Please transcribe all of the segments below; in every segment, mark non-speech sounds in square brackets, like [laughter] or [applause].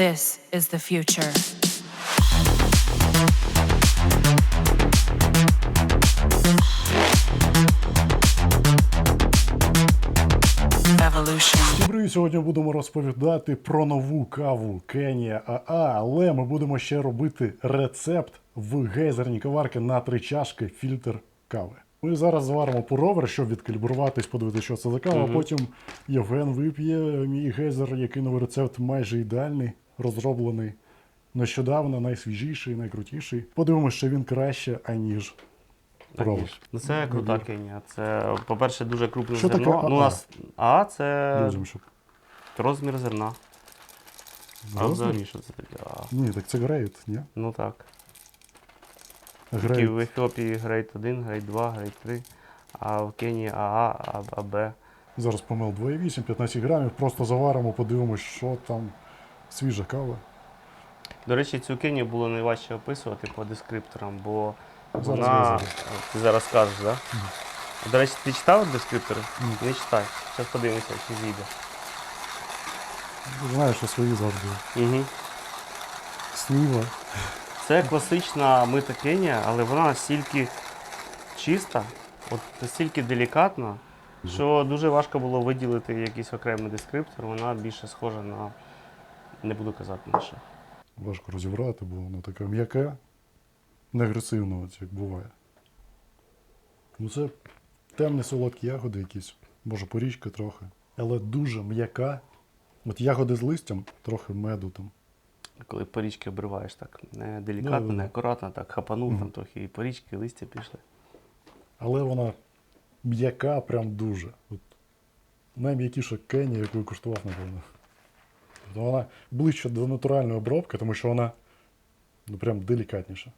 This is the future. Evolution. Привіт! Сьогодні будемо розповідати про нову каву Кенія АА, але ми будемо ще робити рецепт в гейзерній каварки на три чашки фільтр кави. Ми зараз заваримо пуровер, щоб відкалібруватись, подивитися, що це за кава. а Потім Євген вип'є мій гейзер, який новий рецепт майже ідеальний, розроблений нещодавно, найсвіжіший, найкрутіший. Подивимося, що він краще, аніж. Ну це крута Кенія. Це, по-перше, дуже крупне Що таке. Ну, у нас А це Друзям, щоб розмір зерна. А взагалі, що це таке? А, Ні, так це грейд, ні? ну так. Грейд. в Ефіопії грейд 1, грейд 2, грейд 3, а в Кенії АА, АБ. Зараз помил 2,8, 15 грамів. Просто заваримо, подивимось, що там свіжа кава. До речі, цю Кенію було найважче описувати по дескрипторам, бо Зараз вона. визову. Ти зараз скажеш, так? Да? До речі, ти читав дескриптори? Ні. Не читай. Зараз подивимося, чи зійде. Знаєш, що свої завжди. Угу. Слива. Це класична мита Кенія, але вона настільки чиста, от настільки делікатна, що дуже важко було виділити якийсь окремий дескриптор. Вона більше схожа на. Не буду казати що. Важко розібрати, бо воно таке м'яке, не агресивно, як буває. Ну це темні солодкі ягоди якісь, може порічка трохи. Але дуже м'яка. От ягоди з листям, трохи меду там. Коли порічки обриваєш так не делікатно, Да-да-да. не акуратно, так хапанув там трохи і порічки, і листя пішли. Але вона м'яка прям дуже. От найм'якіша Кені, яку я куштував, напевно. Тобто вона ближче до натуральної обробки, тому що вона ну, прям делікатніша.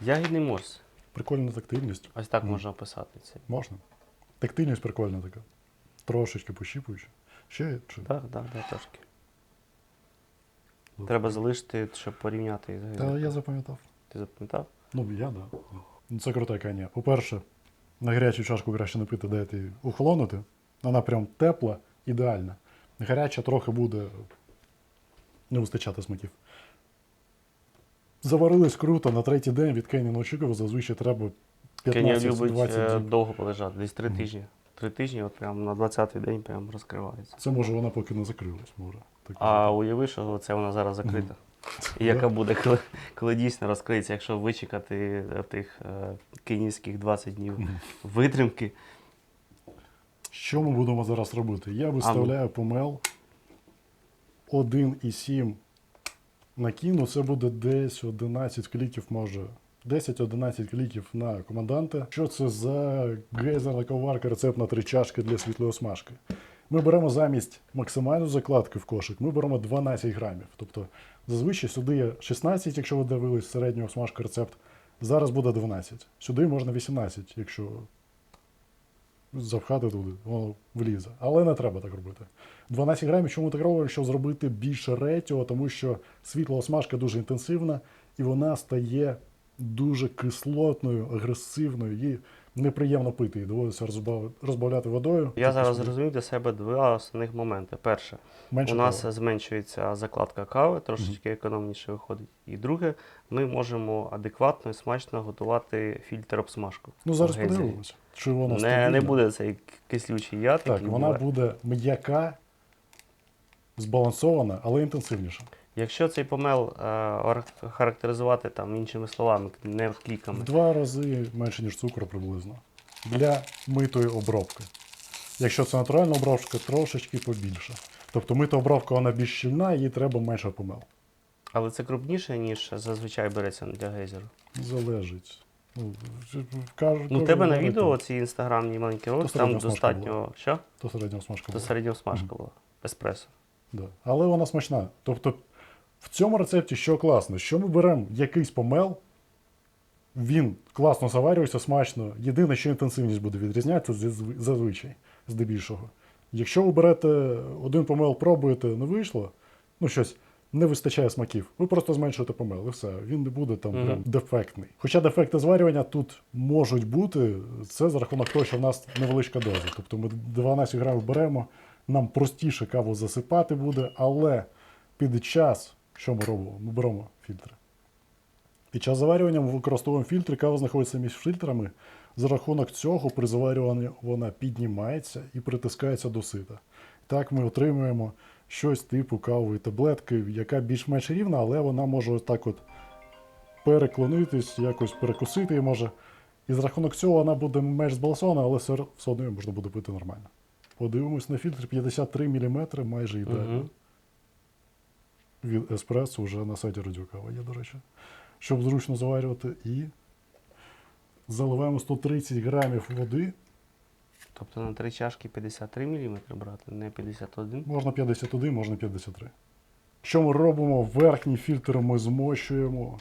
Ягідний морс. Прикольна тактильність. Ось так можна описати це. Можна. Тактильність прикольна така. Трошечки пощіпуюча. Ще чи? Так, так, так, трошки. Треба залишити, щоб порівняти Та я запам'ятав. Ти запам'ятав? Ну, я да. Ну, це крута каня. По-перше, на гарячу чашку краще не пити, дайте її охолонути. Вона прям тепла, ідеальна. Гаряча трохи буде не вистачати смаків. Заварились круто, на третій день від Кені не очікував, зазвичай треба Кенія 15-20 любить е, діб. довго полежати, десь три тижні. Три тижні, от прям на 20-й день прям розкривається. Це може вона поки не закрилась, може. Так А уяви, що це вона зараз закрита. І яка буде, коли, коли дійсно розкриється, якщо вичекати е, тих е, кенійських 20 днів витримки. Що ми будемо зараз робити? Я виставляю помел 1,7 накину. Це буде десь 11 кліків, може. 10-11 кліків на команданта. Що це за гейзерна коварка, рецепт на три чашки для світлої смажки? Ми беремо замість максимальної закладки в кошик, ми беремо 12 грамів. Тобто зазвичай сюди є 16, якщо ви дивились середнього смажка рецепт. Зараз буде 12. Сюди можна 18, якщо запхати туди, воно влізе. Але не треба так робити. 12 грамів, чому так робимо, щоб зробити більше ретіо, тому що світла смажка дуже інтенсивна і вона стає дуже кислотною, агресивною, її неприємно пити. Її доводиться розбавляти водою. Я зараз зрозумів для себе два основних моменти. Перше, менше у нас кави. зменшується закладка кави, трошечки економніше виходить. І друге, ми можемо адекватно і смачно готувати фільтр обсмажку. Ну зараз подивимося, чи вона Не, стабільна. не буде цей кислючий яд, Так, який вона буває. буде м'яка, збалансована, але інтенсивніша. Якщо цей помел е, характеризувати там іншими словами, не кліками, В два рази менше, ніж цукру приблизно. Для митої обробки. Якщо це натуральна обробка, трошечки побільше. Тобто мита обробка вона більш щільна, їй треба менше помел. але це крупніше, ніж зазвичай береться для гейзеру. Залежить. Ну, кажу, Ну, у тебе на відео ці інстаграмні маленькі ролики, То там середня смажка. Що? То середня смажка То була. середня смажка була. Еспресо. Да. Але вона смачна. Тобто в цьому рецепті що класно, що ми беремо якийсь помел, він класно заварюється, смачно. Єдине, що інтенсивність буде відрізнятися зазв- зазвичай, здебільшого. Якщо ви берете один помел, пробуєте, не вийшло, ну щось. Не вистачає смаків. Ви просто зменшуєте помел, і все. Він не буде там Мгм. прям дефектний. Хоча дефекти зварювання тут можуть бути, це за рахунок того, що в нас невеличка доза. Тобто ми 12 грамів беремо, нам простіше каву засипати буде, але під час Що ми робимо? Ми беремо фільтри. Під час заварювання ми використовуємо фільтри, кава знаходиться між фільтрами. За рахунок цього при заварюванні вона піднімається і притискається до сита. Так ми отримуємо щось типу кавової таблетки, яка більш-менш рівна, але вона може так от переклонитись, якось перекусити і може. І за рахунок цього вона буде менш збалансована, але все, одно її можна буде пити нормально. Подивимось на фільтр 53 мм, майже ідеально. Від еспресо вже на сайті Радіокава є, до речі. Щоб зручно заварювати. І заливаємо 130 грамів води. Тобто на три чашки 53 мм брати, не 51. Можна 51, можна 53. Що ми робимо? Верхній фільтр ми змощуємо,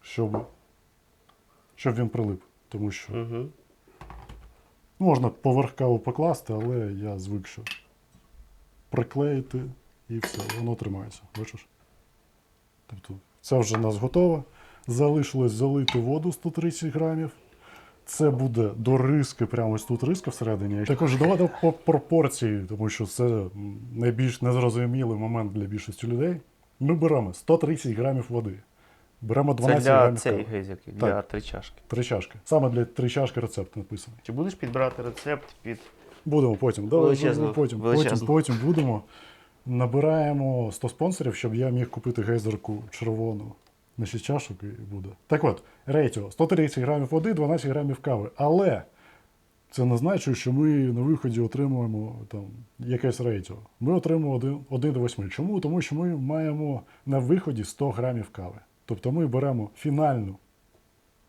щоб, щоб він прилип. Тому що Угу. можна поверх каву покласти, але я звик, що приклеїти і все, воно тримається. Бачиш? Тобто, це вже у нас готово. Залишилось залити воду 130 грамів. Це буде до риски, прямо ось тут риска всередині. Також давайте по пропорції, тому що це найбільш незрозумілий момент для більшості людей. Ми беремо 130 грамів води. Беремо Це для грамів цієї гейзерки, для Так. три чашки. Три чашки. Саме для три чашки рецепт написаний. Чи будеш підбирати рецепт під Будемо потім. Давай, Величезно, потім, потім, величезно. потім будемо. Набираємо 100 спонсорів, щоб я міг купити гейзерку червону на 6 чашок і буде. Так от, рейтіо 130 грамів води, 12 грамів кави. Але це не значить, що ми на виході отримуємо там якесь рейтіо. Ми отримуємо 1, 1 до 8. Чому? Тому що ми маємо на виході 100 грамів кави. Тобто ми беремо фінальну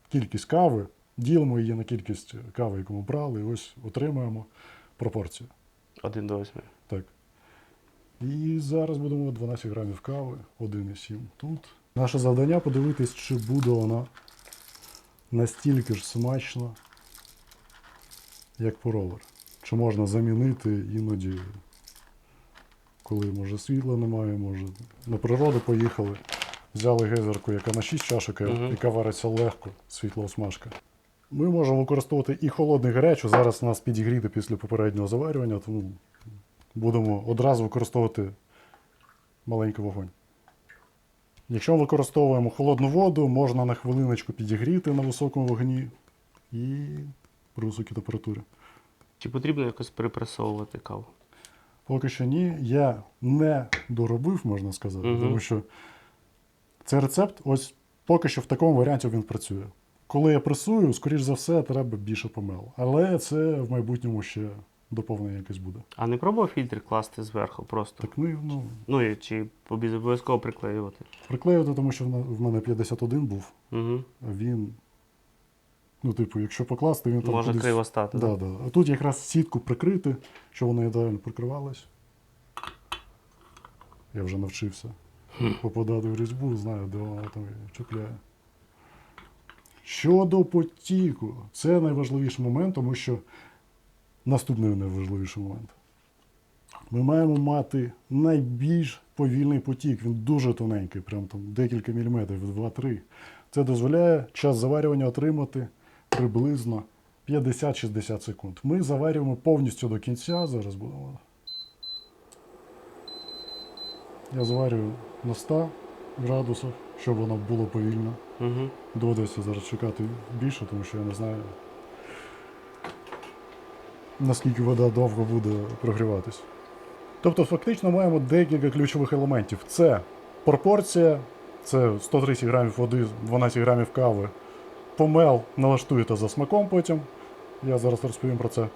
кількість кави, ділимо її на кількість кави, яку ми брали, і ось отримуємо пропорцію. 1 до 8. Так. І зараз будемо 12 грамів кави, 1,7 тут. Наше завдання подивитись, чи буде вона настільки ж смачна, як поровер. Чи можна замінити іноді, коли може світла немає, може на природу поїхали. Взяли гейзерку, яка на 6 чашок, Мгм. яка вариться легко, світлоосмажка. Ми можемо використовувати і холодну, і гарячу. Зараз у нас підігріти після попереднього заварювання, тому будемо одразу використовувати маленький вогонь. Якщо ми використовуємо холодну воду, можна на хвилиночку підігріти на високому вогні і при високій температурі. Чи потрібно якось перепресовувати каву? Поки що ні, я не доробив, можна сказати, Мгм. тому що цей рецепт, ось поки що в такому варіанті він працює. Коли я пресую, скоріш за все, треба більше помел. Але це в майбутньому ще доповнення якесь буде. А не пробував фільтр класти зверху просто? Так ми ну, Ну і чи обов'язково приклеювати? приклеювати, тому що в мене 51 був, Угу. а він. Ну, типу, якщо покласти, він там. Може кудись... криво стати. Да, да. А тут якраз сітку прикрити, щоб вона ідеально прикривалась. Я вже навчився попадати в різьбу, знаю, де вона там чіпляє. Щодо потіку, це найважливіший момент, тому що наступний найважливіший момент. Ми маємо мати найбільш повільний потік. Він дуже тоненький, прям там декілька міліметрів, 2-3. Це дозволяє час заварювання отримати приблизно 50-60 секунд. Ми заварюємо повністю до кінця. Зараз будемо. Я заварюю на 100 градусах, щоб воно було повільно. Угу. Доведеться зараз чекати більше, тому що я не знаю, наскільки вода довго буде прогріватись. Тобто, фактично маємо декілька ключових елементів. Це пропорція, це 130 грамів води, 12 грамів кави. Помел налаштуєте за смаком потім. Я зараз розповім про це.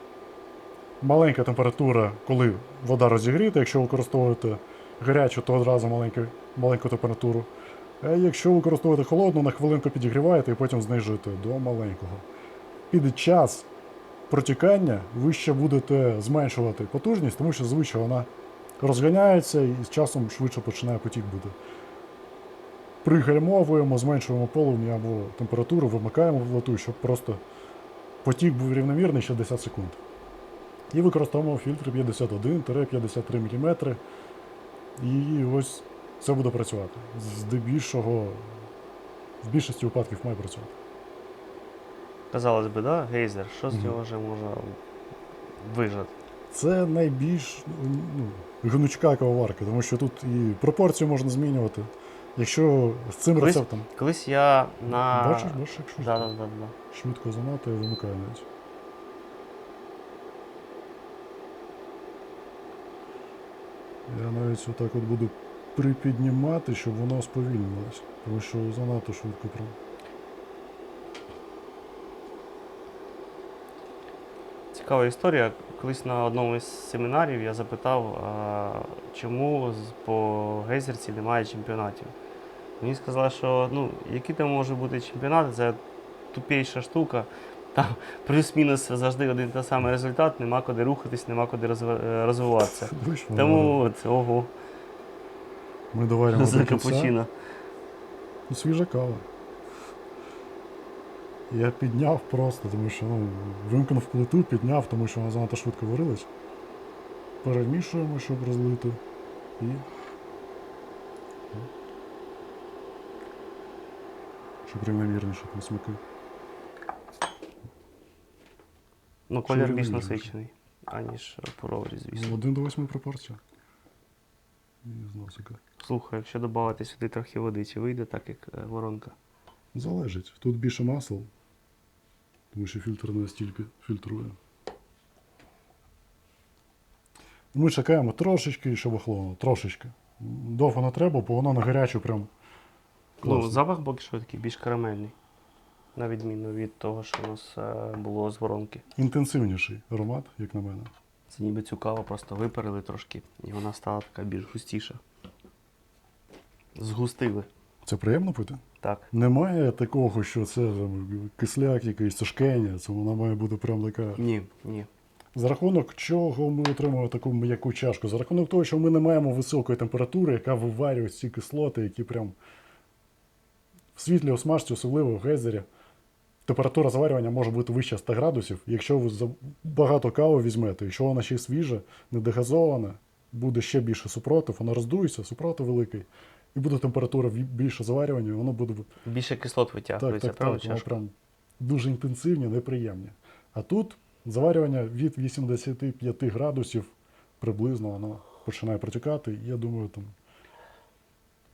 Маленька температура, коли вода розігріта, якщо використовуєте гарячу, то одразу маленьку, маленьку температуру. А якщо використовуєте холодну, на хвилинку підігріваєте і потім знижуєте до маленького. Під час протікання ви ще будете зменшувати потужність, тому що звичайно вона розганяється і з часом швидше починає потік бути. Пригальмовуємо, зменшуємо полум'я або температуру, вимикаємо владу, щоб просто потік був рівномірний 60 секунд. І використовуємо фільтр 51-53 мм. І ось це буде працювати. Здебільшого, в більшості випадків має працювати. Казалось би, да, гейзер, що з Мгм. цього вже можна вижати? Це найбільш ну, гнучка кавоварка, тому що тут і пропорцію можна змінювати. Якщо з цим Колись- рецептом Колись я на. бачиш, бачиш, як швидко, Да, да, да, да. швидко занадто і вимикає навіть. Я навіть отак от буду припіднімати, щоб воно сповільнилось. Тому що занадто швидко прям. Цікава історія. Колись на одному із семінарів я запитав, чому по гейзерці немає чемпіонатів. Мені сказали, що ну, які там можуть бути чемпіонати, це тупіша штука. Там плюс-мінус завжди один та самий результат, нема куди рухатись, нема куди е, розвиватися. Тому це ого, ми доваримо за капучино. Ну, свіжа кава. Я підняв просто, тому що ну, вимкнув плиту, підняв, тому що вона занадто швидко варилась. Перемішуємо, щоб розлити. І. Щоб рівномірніше там смаки. Ну, колір більш насичений, аніж по звісно. Ну, Один до восьми пропорція. З носика. Слухай, якщо додати сюди трохи води, чи вийде так, як е, воронка? Залежить. Тут більше масел, тому що фільтр не настільки фільтрує. Ми чекаємо трошечки, щоб охолонуло. Трошечки. Довго не треба, бо воно на гарячу прям. Ну, класно. запах поки що такий більш карамельний. На відміну від того, що у нас е, було з воронки. Інтенсивніший аромат, як на мене. Це ніби цю каву просто випарили трошки, і вона стала така більш густіша. Згустили. Це приємно пити? Так. Немає такого, що це там, кисляк якийсь, це шкеня, це вона має бути прям така. Ні, ні. За рахунок чого ми отримуємо таку м'яку чашку? За рахунок того, що ми не маємо високої температури, яка виварює ці кислоти, які прям в світлі осмажці, особливо в гейзері. Температура заварювання може бути вище 100 градусів. Якщо ви багато кави візьмете, якщо вона ще свіжа, недегазована, буде ще більше супротив, вона роздується, супротив великий, і буде температура більше заварювання, воно буде Більше кислот витягується, так, правда? так, воно прям дуже інтенсивні, неприємні. А тут заварювання від 85 градусів приблизно воно починає протікати. І я думаю, там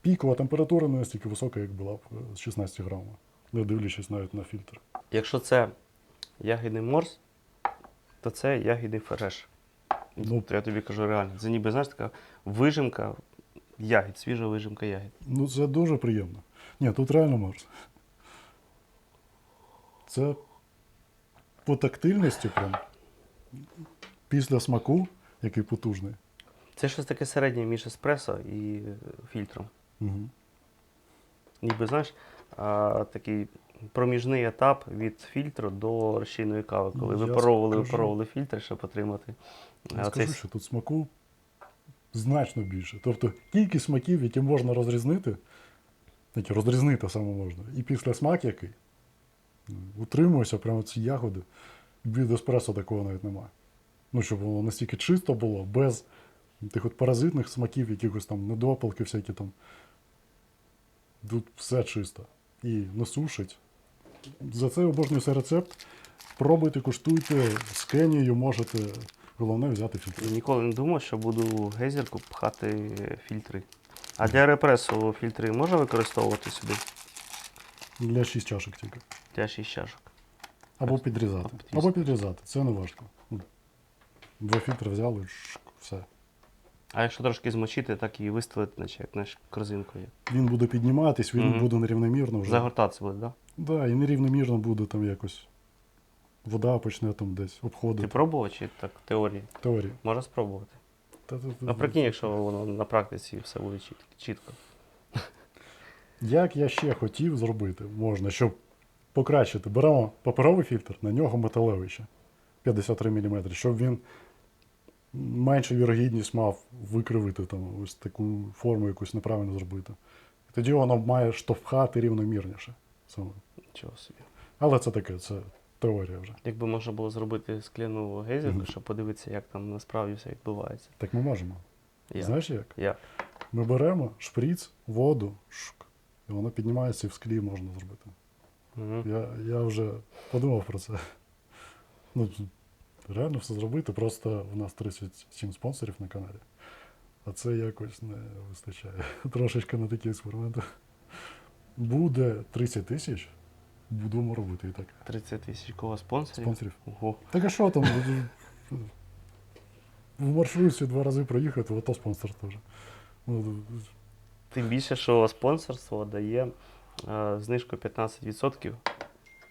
пікова температура не настільки висока, як була б е, з 16 грамами, не дивлячись навіть на фільтр. Якщо це ягідний морс, то це ягідний фреш. Ну. То я тобі кажу реально. Це ніби, знаєш, така вижимка ягід, свіжа вижимка ягід. Ну, це дуже приємно. Ні, тут реально морс. Це по тактильності прям. Після смаку, який потужний. Це щось таке середнє між еспресо і фільтром. Угу. Ніби, знаєш, а, такий проміжний етап від фільтру до розчинної кави, коли випаровували, випаровували фільтр, щоб отримати. Я скажу, цей що тут смаку значно більше. Тобто кількість смаків, які можна розрізнити, які розрізнити саме можна, і після смак який. Утримуюся прямо ці ягоди. Від еспресо такого навіть немає. Ну, щоб воно настільки чисто було, без тих от паразитних смаків, якихось там недопалки, всякі там. Тут все чисто. І не сушить. За це обожнюю рецепт. Пробуйте, куштуйте, з Кенією можете. Головне взяти фільтр. Ніколи не думав, що буду гейзерку пхати фільтри. А для репресу фільтри можна використовувати сюди? Для 6 чашок тільки. Для 6 чашок. Або підрізати. Або підрізати. Це не важко. Ну, Два фільтри взяли, все. А якщо трошки змочити, так і виставити, наче як знаєш, корзинкою. Він буде підніматись, він Мгм. буде нерівномірно вже. Загортатися буде, так? Да? Да, і нерівномірно буде там якось. Вода почне там десь Ти пробував чи так в теорії? Теорії. Можна спробувати. Та- та- та- А прикинь, якщо воно на практиці все буде чіт- чітко. Як я ще хотів зробити, можна, щоб покращити. Беремо паперовий фільтр, на нього металевий ще 53 мм, щоб він меншу вірогідність мав викривити там ось таку форму якусь неправильно зробити. Тоді воно має штовхати рівномірніше. Саме. Нічого собі. Але це таке, це теорія вже. Якби можна було зробити скляну гейзерку, щоб подивитися, як там насправді все відбувається. Так ми можемо. Як? Знаєш як? Як? Ми беремо шприц, воду, шк, і воно піднімається і в склі можна зробити. Угу. Я, я вже подумав про це. Ну, Реально все зробити, просто у нас 37 спонсорів на каналі. А це якось не вистачає. [laughs] Трошечки на такі експерименти. Буде 30 тисяч, будемо робити і так. 30 тисяч кого спонсорів? Спонсорів. Ого. Так а що там? В маршрутці два рази проїхати, ото спонсор теж. Ну, Тим більше, що спонсорство дає е, знижку 15%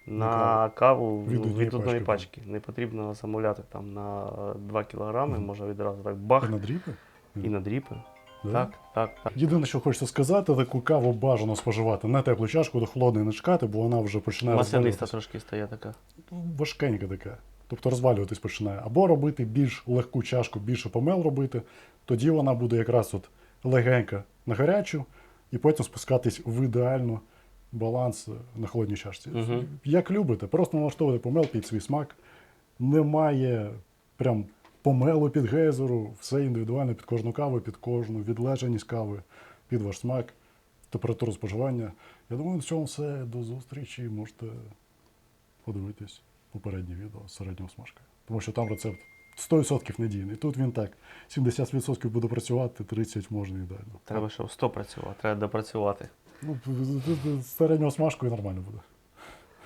на На каву Від від, від одної пачки, пачки. Не потрібно замовляти там на 2 кілограми, можна відразу так бах і на дріпи? і на дріпи. Да? Так, так, так. Єдине, що хочеться сказати, таку каву бажано споживати на теплу чашку, до холодної не чекати, бо вона вже починає Масляниста трошки стає така. важкенька така. Тобто розвалюватись починає. Або робити більш легку чашку, більше помел робити, тоді вона буде якраз от легенька на гарячу, і потім спускатись в ідеально баланс на холодній чашці. Мгм. Як любите, просто налаштовуйте помел під свій смак. Немає прям помелу під гейзеру, все індивідуально під кожну каву, під кожну відлежаність кави, під ваш смак, температуру споживання. Я думаю, на цьому все. До зустрічі. Можете подивитись попереднє відео з середнього смажка. Тому що там рецепт 100% надійний. Тут він так, 70% буде працювати, 30% можна ідеально. Треба, щоб 100 працювати, треба допрацювати. Ну, з середнього смажку і нормально буде.